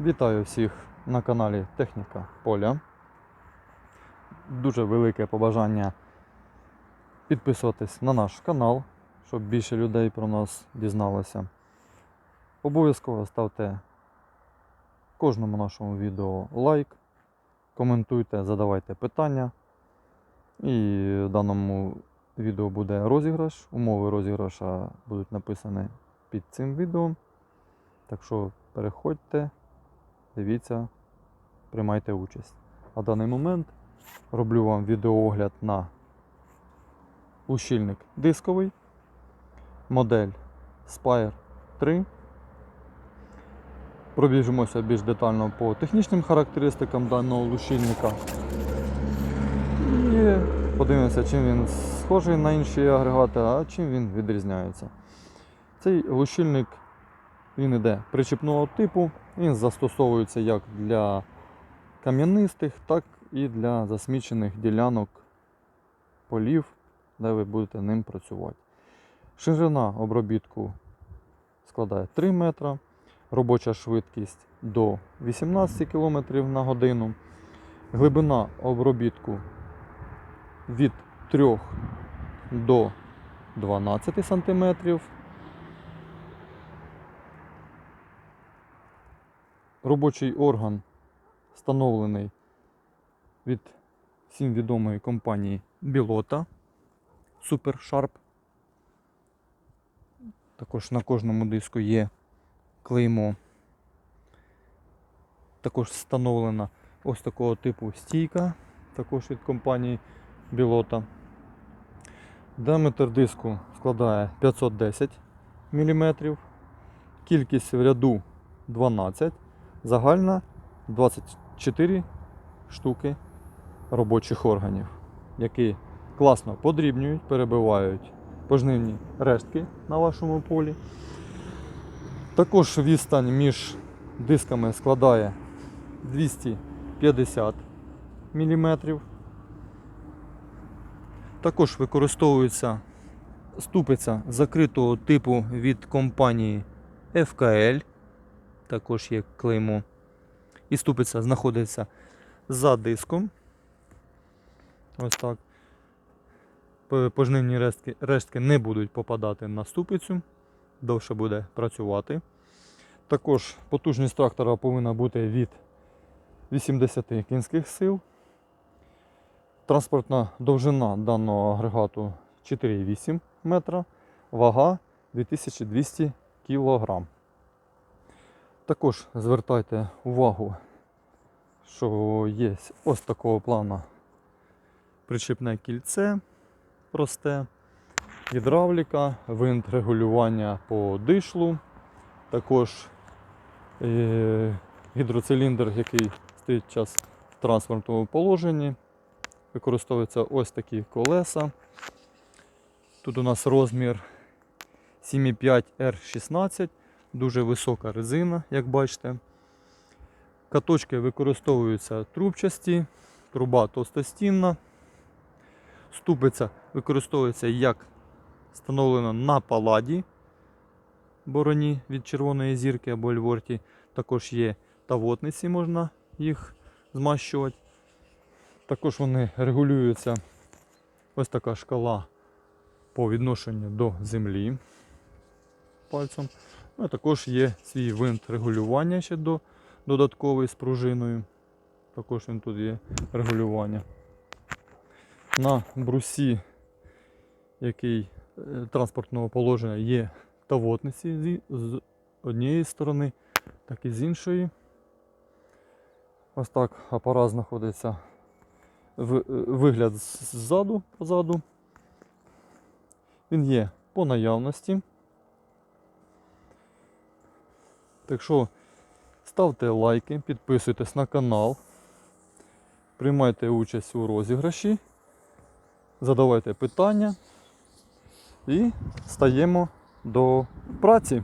Вітаю всіх на каналі Техніка Поля. Дуже велике побажання підписуватись на наш канал, щоб більше людей про нас дізналося. Обов'язково ставте кожному нашому відео лайк, коментуйте, задавайте питання. І в даному відео буде розіграш. Умови розіграша будуть написані під цим відео. Так що переходьте, дивіться, приймайте участь. А даний момент роблю вам відеоогляд на ущільник дисковий, модель Spire 3. Пробіжимося більш детально по технічним характеристикам даного лущильника. І подивимося, чим він схожий на інші агрегати, а чим він відрізняється. Цей лущильник він іде причіпного типу, він застосовується як для кам'янистих, так і для засмічених ділянок полів, де ви будете ним працювати. Ширина обробітку складає 3 метра, робоча швидкість до 18 км на годину, глибина обробітку від 3 до 12 см. Робочий орган встановлений від всім відомої компанії Білота Super Sharp. Також на кожному диску є клеймо. Також встановлена ось такого типу стійка, також від компанії Білота. Діаметр диску складає 510 мм, кількість в ряду 12 Загальна 24 штуки робочих органів, які класно подрібнюють, перебивають пожнивні рештки на вашому полі. Також відстань між дисками складає 250 мм. Також використовується ступиця закритого типу від компанії FKL також є клеймо. І ступиця знаходиться за диском. Ось так. Пожнивні рештки, рештки не будуть попадати на ступицю, довше буде працювати. Також потужність трактора повинна бути від 80 кінських сил. Транспортна довжина даного агрегату 4,8 метра, вага 2200 кг. Також звертайте увагу, що є ось такого плану причіпне кільце просте, гідравліка, винт регулювання по дишлу, також е, гідроциліндр, який стоїть час в транспортному положенні. Використовуються ось такі колеса. Тут у нас розмір 7,5 R16 дуже висока резина, як бачите. Каточки використовуються трубчасті, труба товстостінна. Ступиця використовується як встановлена на паладі бороні від червоної зірки або льворті. Також є тавотниці, можна їх змащувати. Також вони регулюються ось така шкала по відношенню до землі пальцем. Ну, також є свій винт регулювання ще до додатковий з пружиною. Також він тут є регулювання. На брусі, який е, транспортного положення є тавотниці з однієї сторони, так і з іншої. Ось так апарат знаходиться е, вигляд ззаду, позаду. Він є по наявності. Так що ставте лайки, підписуйтесь на канал, приймайте участь у розіграші, задавайте питання і стаємо до праці.